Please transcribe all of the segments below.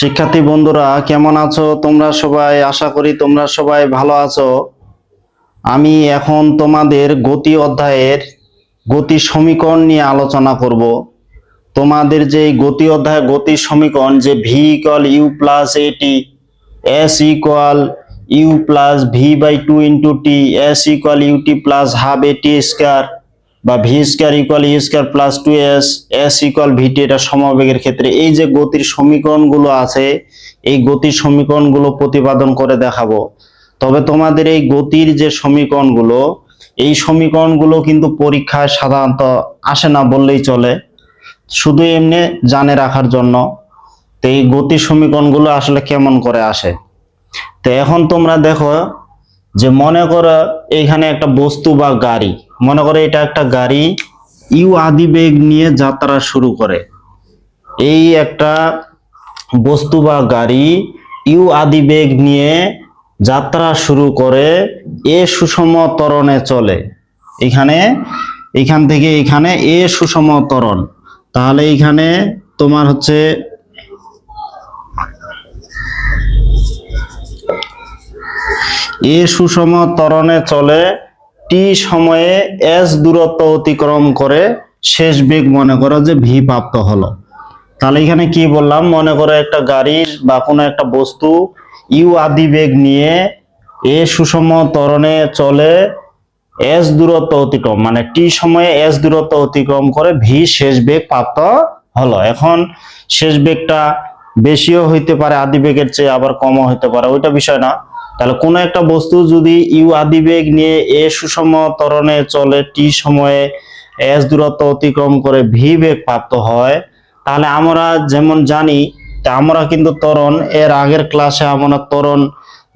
শিক্ষার্থী বন্ধুরা, কেমন আছো? তোমরা সবাই? আশা করি তোমরা সবাই ভালো আছো। আমি এখন তোমাদের গতি অধ্যায়ের গতি সমীকরণ নিয়ে আলোচনা করব। তোমাদের যে গতি অধ্যায়, গতি সমীকরণ যে V equal U plus A T S equal U plus V by two into T S equal U T plus half A T square বা V square equal U square plus two S S equal V T এটা সমবেগের ক্ষেত্রে এই যে গতির সমীকরণগুলো আছে, এই গতির সমীকরণগুলো প্রতিপাদন করে দেখাবো। তবে তোমাদের এই গতির যে সমীকরণগুলো, এই সমীকরণগুলো কিন্তু পরীক্ষায় সাধারণত আসে না বললেই চলে। শুধু এমনি জানে রাখার জন্য। তো এই গতির সমীকরণগুলো আসলে কেমন করে আসে? তো এখন তোমরা দেখো যে মনে করো এইখানে একটা বস্তু বা গাড়ি। মনে করে এটা একটা গাড়ি ইউ আদি বেগ নিয়ে যাত্রা শুরু করে। এই একটা বস্তু বা গাড়ি ইউ আদি বেগ নিয়ে যাত্রা শুরু করে এ সুষম ত্বরণে চলে। এখানে, এখান থেকে এখানে এ সুষম ত্বরণ। তাহলে এখানে তোমার হচ্ছে এ সুষম ত্বরণে চলে টি সময়ে এস দূরত্ব অতিক্রম করে শেষ বেগ মনে করো যে ভি প্রাপ্ত হলো। তাহলে এখানে কি বললাম? মনে করো একটা গাড়ির বা কোনো একটা বস্তু ইউ আদি বেগ নিয়ে এ সুষম ত্বরণে চলে এস দূরত্ব অতিক্রম মানে টি সময়ে এস দূরত্ব অতিক্রম করে ভি শেষ বেগ প্রাপ্ত হলো। এখন শেষ বেগটা বেশিও হইতে পারে, আদি বেগের চেয়ে আবার কমও হইতে পারে, ওইটা বিষয় না। তাহলে কোনো একটা বস্তু যদি ইউ আদি বেগ নিয়ে এ সুষম ত্বরণে চলে টি সময়ে এস দূরত্ব অতিক্রম করে ভি বেগ প্রাপ্ত হয়, তাহলে আমরা যেমন জানি আমরা কিন্তু ত্বরণ এর আগের ক্লাসে আমরা ত্বরণ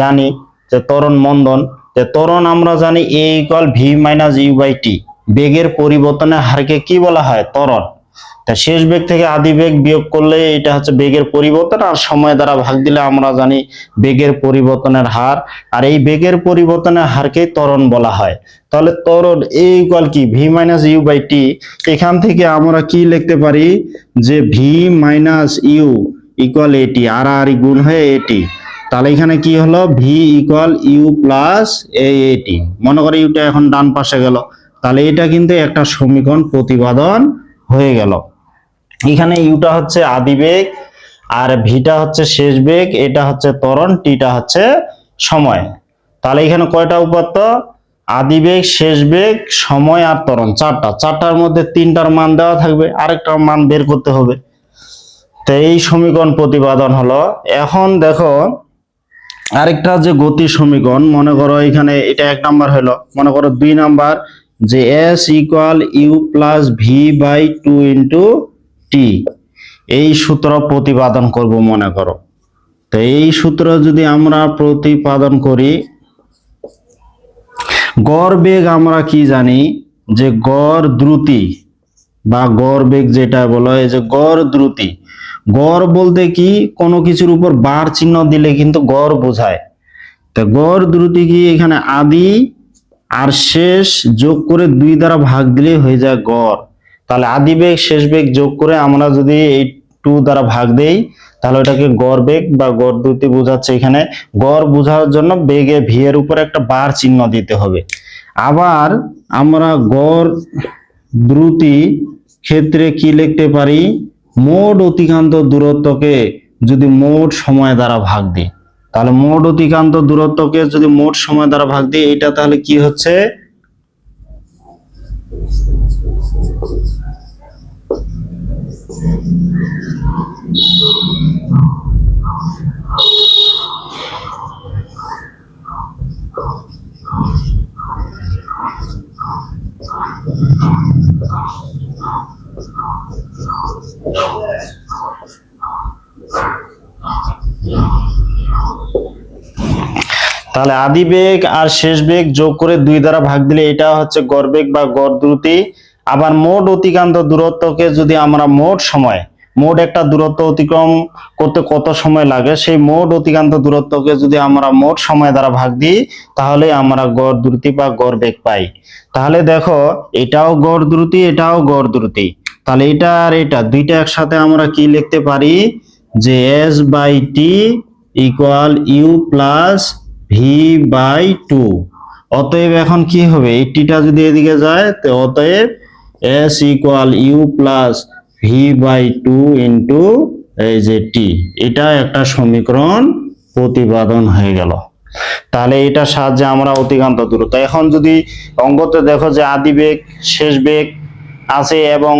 জানি যে ত্বরণ মন্দন, যে ত্বরণ আমরা জানি A equal V minus U by T বেগের পরিবর্তনের হারকে কি বলা হয়? ত্বরণ তা শেষ বেগ থেকে আদি বেগ বিয়োগ করলে এটা হচ্ছে বেগের পরিবর্তন, আর সময় দ্বারা ভাগ দিলে আমরা জানি বেগের পরিবর্তনের হার, আর এই বেগের পরিবর্তনের হারকে ত্বরণ বলা হয়। তাহলে ত্বরণ এ ইকুয়াল কি? V minus U by T এখান থেকে আমরা কি লিখতে পারি? যে ভি মাইনাস ইউ ইকুয়াল এটি আর আর গুণ হয়ে এটি তাহলে এখানে কি হলো? V equal U plus A A T মনে করো ইউটা এখন ডান পাশে গেল। তাহলে এটা কিন্তু একটা সমীকরণ প্রতিপাদন হয়ে গেল। এখানে ইউটা হচ্ছে আদিবেগ আর ভিটা হচ্ছে শেষ বেগ, এটা হচ্ছে ত্বরণ, টিটা হচ্ছে সময়। তাহলে এখানে কয়টা উপাত্ত আদিবেগ শেষ বেগ, সময় আর ত্বরণ, চারটা। চারটার মধ্যে তিনটার মান দেওয়া থাকবে আরেকটার মান বের করতে হবে। তো এই সমীকরণ প্রতিপাদন হলো, এখন দেখো, আরেকটা যে গতি সমীকরণ, মনে করো এখানে এটা এক নাম্বার হলো, মনে করো দুই নাম্বার যে S equal U plus V by two into T. এই সূত্র প্রতিপাদন করব, মনে করো। তো এই সূত্র যদি আমরা প্রতিপাদন করি, গড় বেগ আমরা কি জানি? যে গড় দ্রুতি বা গড় বেগ যেটা বলা হয় যে গড় দ্রুতি। গড় বলতে কি? কোনো কিছুর উপর বার চিহ্ন দিলে কিন্তু গড় বোঝায়। তো গড় দ্রুতি কি এখানে আদি আর শেষ যোগ করে দুই দ্বারা ভাগ দিলে হয়ে যায় গড়। তাহলে আদি বেগ, শেষ বেগ যোগ করে আমরা যদি এই টু দ্বারা ভাগ দেই, তাহলে ওটাকে গড় বেগ বা গড় দ্রুতি বোঝাচ্ছে এখানে। গড় বোঝার জন্য বেগে ভি এর উপর একটা বার চিহ্ন দিতে হবে। আবার আমরা গড় দ্রুতি ক্ষেত্রে কি লিখতে পারি? মোট অতিক্রান্ত দূরত্বকে যদি মোট সময় দ্বারা ভাগ দিই। তাহলে মোট অতিকান্ত দূরত্বকে যদি মোট সময় দ্বারা ভাগ দিই এটা তাহলে কি হচ্ছে? তাহলে আদি বেগ আর শেষ বেগ যোগ করে দুই দ্বারা ভাগ দিলে এটা হচ্ছে গড় বেগ বা গড় দ্রুতি। আবার মোট অতিক্রান্ত দূরত্বকে যদি আমরা মোট সময়, মোট একটা দূরত্ব অতিক্রম করতে কত সময় লাগে, সেই মোট অতিক্রান্ত দূরত্বকে যদি আমরা মোট সময় দ্বারা ভাগ দিই, তাহলে আমরা গড় দ্রুতি বা গড় বেগ পাই। তাহলে দেখো, এটাও গড় দ্রুতি, এটাও গড় দ্রুতি। তাহলে এটা আর এটা, দুইটা একসাথে আমরা কি লিখতে পারি? যে S by T equal U plus V by two অতএব এখন কি হবে? এই টিটা যদি এদিকে যায়, তো অতএব S equal U plus V by two into এই যে টি এটা একটা সমীকরণ প্রতিপাদন হয়ে গেল। তাহলে এটার সাহায্যে আমরা অতিকান্ত দূরত্ব এখন যদি অঙ্কতে দেখো যে আদি বেগ, শেষ বেগ আছে এবং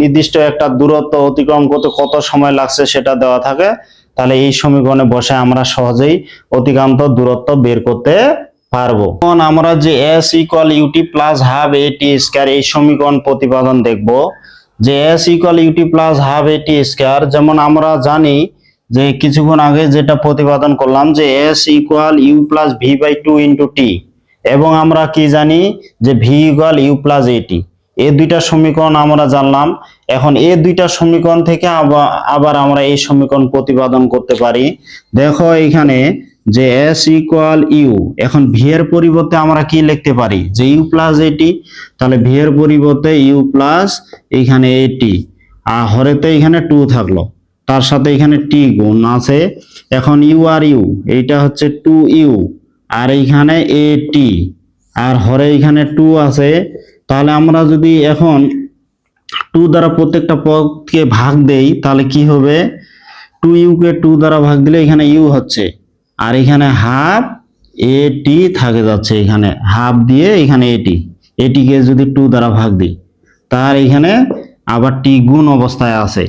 নির্দিষ্ট একটা দূরত্ব অতিক্রম করতে কত সময় লাগছে সেটা দেওয়া থাকে তাহলে এই সমীকরণে বসে আমরা সহজেই অতিক্রান্ত দূরত্ব বের করতে পারব। এখন আমরা যে S equal U T plus half A T square এই সমীকরণ প্রতিপাদন দেখব। যে S equal U T plus half A T square যেমন আমরা জানি যে কিছুক্ষণ আগে যেটা প্রতিপাদন করলাম যে S equal U plus V by two into T এবং আমরা কি জানি যে ভি ইকুয়াল ইউ প্লাস এটি এই দুইটা সমীকরণ আমরা জানলাম। এখন এই দুইটা সমীকরণ থেকে আবার আবার আমরা এই সমীকরণ প্রতিপাদন করতে পারি। দেখো এখানে যে এস ইকুয়াল ইউ এখন ভি এর পরিবর্তে আমরা কি লিখতে পারি? যে ইউ প্লাস এটি তাহলে ভি এর পরিবর্তে ইউ প্লাস এখানে এটি আর হরেতে এখানে টু থাকল। তার সাথে এখানে টি গুণ আছে। এখন ইউ আর ইউ এইটা হচ্ছে টু ইউ আর এইখানে এ টি আর হরে এখানে টু আছে। তাহলে আমরা যদি এখন টু দ্বারা প্রত্যেকটা পদকে ভাগ দেই, তাহলে কি হবে? টু ইউকে টু দ্বারা ভাগ দিলে এখানে ইউ হচ্ছে। আর এখানে হাফ এ টি থাকে যাচ্ছে এখানে। হাফ দিয়ে এখানে এটি এটিকে যদি টু দ্বারা ভাগ দিই তার এখানে আবার টি গুণ অবস্থায় আছে।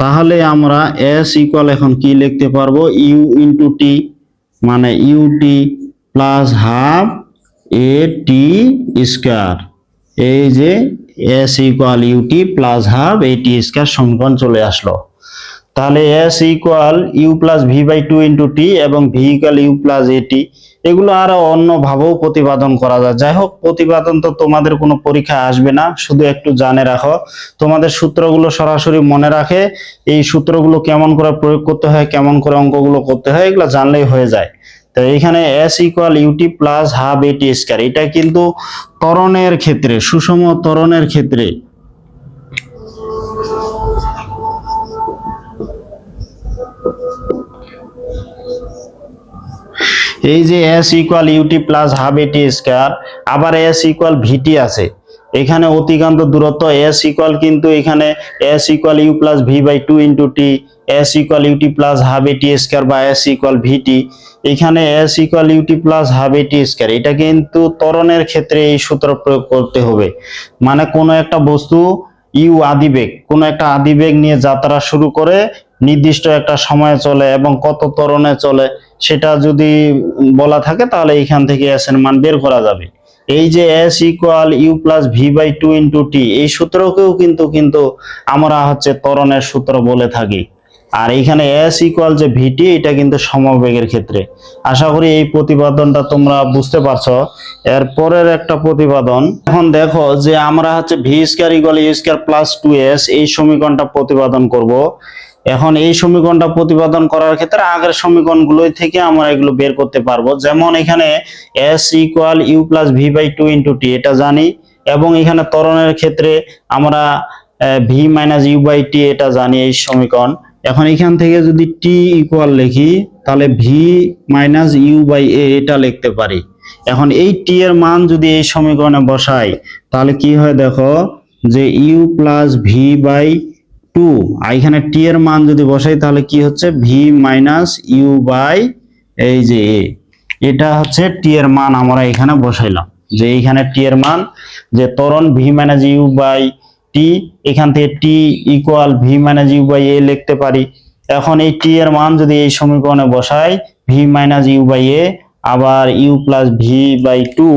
তাহলে আমরা এস ইকুয়াল এখন কি লিখতে পারব? ইউ ইন্টু টি মানে U T plus half A T square এই যে S equal U T plus half A T square সমীকরণ চলে আসলো। তাহলে S equal U plus V by two into T এবং ভি ইকুয়াল ইউ প্লাস এটি এগুলো আরও অন্যভাবেও প্রতিপাদন করা যায়। যাই হোক, প্রতিপাদন তো তোমাদের কোনো পরীক্ষা আসবে না, শুধু একটু জানে রাখো। তোমাদের সূত্রগুলো সরাসরি মনে রাখে, এই সূত্রগুলো কেমন করে প্রয়োগ করতে হয়, কেমন করে অঙ্কগুলো করতে হয়, এগুলো জানলেই হয়ে যায়। তো এখানে S equal U T plus half A T square এটা কিন্তু ত্বরণের ক্ষেত্রে, সুষম ত্বরণের ক্ষেত্রে। এই যে S equal U T plus half A T square আবার এস ইকুয়াল ভিটি আছে। এখানে অতিক্রান্ত দূরত্ব এস ইকুয়াল কিন্তু এখানে S equal U plus V by two into T S equal U T plus half A T square বা S equal V T এখানে S equal U T plus half A T square এটা কিন্তু ত্বরণের ক্ষেত্রে এই সূত্র প্রয়োগ করতে হবে। মানে কোনো একটা বস্তু ইউ আদিবেগ কোনো একটা আদিবেগ নিয়ে যাত্রা শুরু করে নির্দিষ্ট একটা সময়ে চলে এবং কত ত্বরণে চলে, সেটা যদি বলা থাকে তাহলে এইখান থেকে এস এর মান বের করা যাবে। এই যে S equal U plus V by two into T এই সূত্রকেও কিন্তু কিন্তু আমরা হচ্ছে ত্বরণের সূত্র বলে থাকি। আর এইখানে এস ইকুয়াল যে ভিটি এটা কিন্তু সমবেগের ক্ষেত্রে। আশা করি এই প্রতিপাদনটা তোমরা বুঝতে পারছ। এর পরের একটা প্রতিপাদন, এখন দেখো যে আমরা হচ্ছে V square equal U square plus two S এই সমীকরণটা প্রতিপাদন করব। এখন এই সমীকরণটা প্রতিপাদন করার ক্ষেত্রে আগের সমীকরণগুলোই থেকে আমরা এগুলো বের করতে পারব। যেমন এখানে S equal U plus V by two into T এটা জানি। এবং এখানে ত্বরণের ক্ষেত্রে আমরা V minus U by T এটা জানি এই সমীকরণ। এখন এখান থেকে যদি টি ইকুয়াল লিখি, তাহলে V minus U by A এটা লিখতে পারি। এখন এই টি এর মান যদি এই সমীকরণে বসাই, তাহলে কি হয় দেখো, যে U plus V by two আর এখানে টি এর মান যদি বসাই, তাহলে কি হচ্ছে? ভি মাইনাস ইউ বাই এই যে এ এটা হচ্ছে টি এর মান আমরা এখানে বসাইলাম। যে এইখানে টি এর মান, যে ত্বরণ V minus U by T, এখান থেকে T equal V minus U by A লিখতে পারি। এখন এই টি এর মান যদি এই সমীকরণে বসাই V minus U by A আবার U plus V by two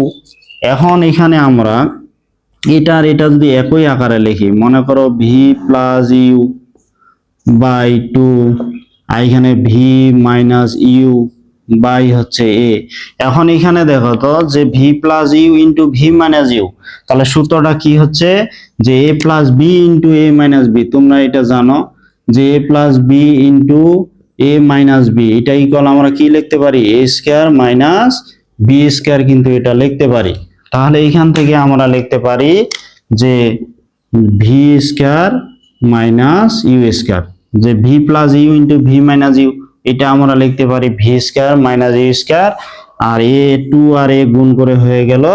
এখন এখানে আমরা এটা আর এটা যদি একই আকারে লিখি, মনে করো V plus U by two আর এখানে ভি মাইনাস ইউ বাই হচ্ছে এ এখন এখানে দেখো তো যে V plus U into V minus U তাহলে সূত্রটা কি হচ্ছে? যে A plus B into A minus B তোমরা এটা জানো যে A plus B into A minus B এটা ইকুয়াল আমরা কি লিখতে পারি? A square minus B square কিন্তু এটা লিখতে পারি। তাহলে এখান থেকে আমরা লিখতে পারি যে V square minus U square যে V plus U into V minus U এটা আমরা লিখতে পারি V square minus U square R A two আর এ গুণ করে হয়ে গেল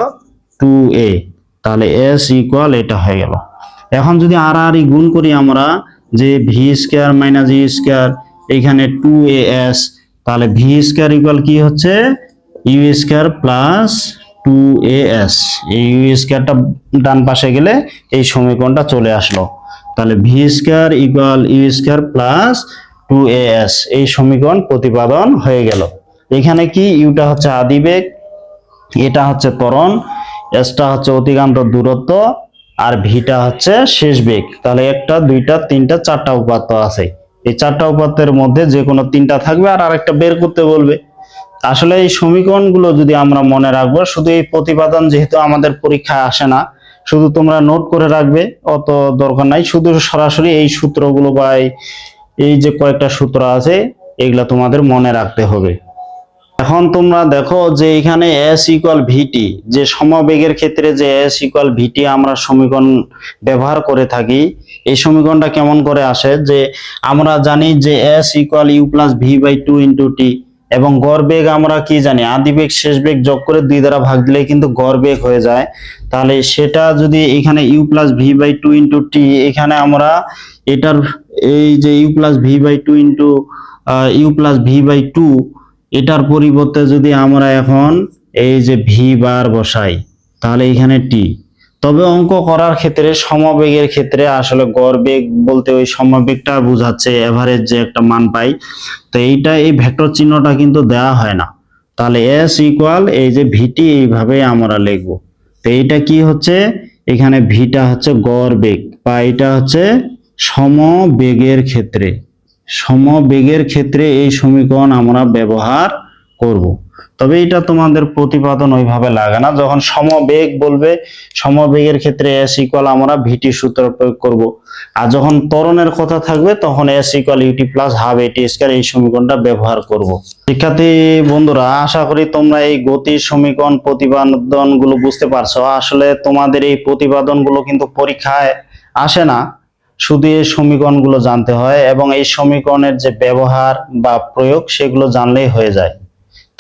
টু এ তাহলে এস ইকুয়াল এটা হয়ে গেল। এখন যদি আর আর ই গুণ করি আমরা যে V square minus U square এখানে টু এ এস তাহলে ভি স্কয়ার ইকুয়াল কি হচ্ছে? U square plus two A S এই ইউ স্কয়ারটা ডান পাশে গেলে এই সমীকরণটা চলে আসলো। তাহলে V square equal U square plus two S এই সমীকরণ প্রতিপাদন হয়ে গেল। এখানে কি? ইউটা হচ্ছে আদিবেগ এটা হচ্ছে ত্বরণ এসটা হচ্ছে অতিক্রান্ত দূরত্ব, আর ভিটা হচ্ছে শেষ বেগ। তাহলে একটা, দুইটা, তিনটা, চারটা উপাত্ত আছে। এই চারটা উপাত্তের মধ্যে যে কোনো তিনটা থাকবে আর আরেকটা বের করতে বলবে। আসলে এই সমীকরণগুলো যদি আমরা মনে রাখব, শুধু এই প্রতিপাদন যেহেতু আমাদের পরীক্ষায় আসে না, শুধু তোমরা নোট করে রাখবে, অত দরকার নাই। শুধু সরাসরি এই সূত্রগুলো বা এই- এই যে কয়েকটা সূত্র আছে, এগুলা তোমাদের মনে রাখতে হবে। এখন তোমরা দেখো যে এখানে এস ইকুয়াল ভিটি যে সমবেগের ক্ষেত্রে যে এস ইকুয়াল ভিটি আমরা সমীকরণ ব্যবহার করে থাকি, এই সমীকরণটা কেমন করে আসে? যে আমরা জানি যে S equal U plus V by two into T এবং গড় বেগ আমরা কি জানি? আদি বেগ শেষ বেগ যোগ করে দুই দ্বারা ভাগ দিলে কিন্তু গড় বেগ হয়ে যায়। তাহলে সেটা যদি এখানে U plus V by two into T এখানে আমরা এটার এই যে U plus V by two into U plus V by two এটার পরিবর্তে যদি আমরা এখন এই যে ভি বার বসাই, তাহলে এখানে টি তবে অঙ্ক করার ক্ষেত্রে, সমবেগের ক্ষেত্রে আসলে গড় বেগ বলতে ওই সমবেগটা বোঝাচ্ছে এভারেজ যে একটা মান পাই, তো এইটা এই ভেক্টর চিহ্নটা কিন্তু দেওয়া হয় না। তাহলে এস ইকুয়াল এই যে ভিটি এইভাবে আমরা লিখব। তো এইটা কি হচ্ছে? এখানে ভিটা হচ্ছে গড় বেগ। বা এটা হচ্ছে সমবেগের ক্ষেত্রে। সমবেগের ক্ষেত্রে এই সমীকরণ আমরা ব্যবহার করব। তবে এটা তোমাদের প্রতিপাদন ওইভাবে লাগে না। যখন সমবেগ বলবে, সমবেগের ক্ষেত্রে এস ইকুয়াল আমরা ভিটি সূত্র প্রয়োগ করব। আর যখন ত্বরণের কথা থাকবে, তখন S equal U T plus half A T square এই সমীকরণটা ব্যবহার করব। শিক্ষার্থী, বন্ধুরা, আশা করি তোমরা এই গতির সমীকরণ প্রতিপাদনগুলো বুঝতে পারছ। আসলে তোমাদের এই প্রতিপাদনগুলো কিন্তু পরীক্ষায় আসে না। শুধু এই সমীকরণগুলো জানতে হয় এবং এই সমীকরণের যে ব্যবহার বা প্রয়োগ, সেগুলো জানলেই হয়ে যায়।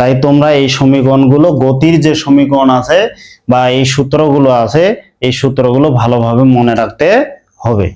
তাই তোমরা এই সমীকরণগুলো, গতির যে সমীকরণ আছে বা এই সূত্রগুলো আছে, এই সূত্রগুলো ভালোভাবে মনে রাখতে হবে।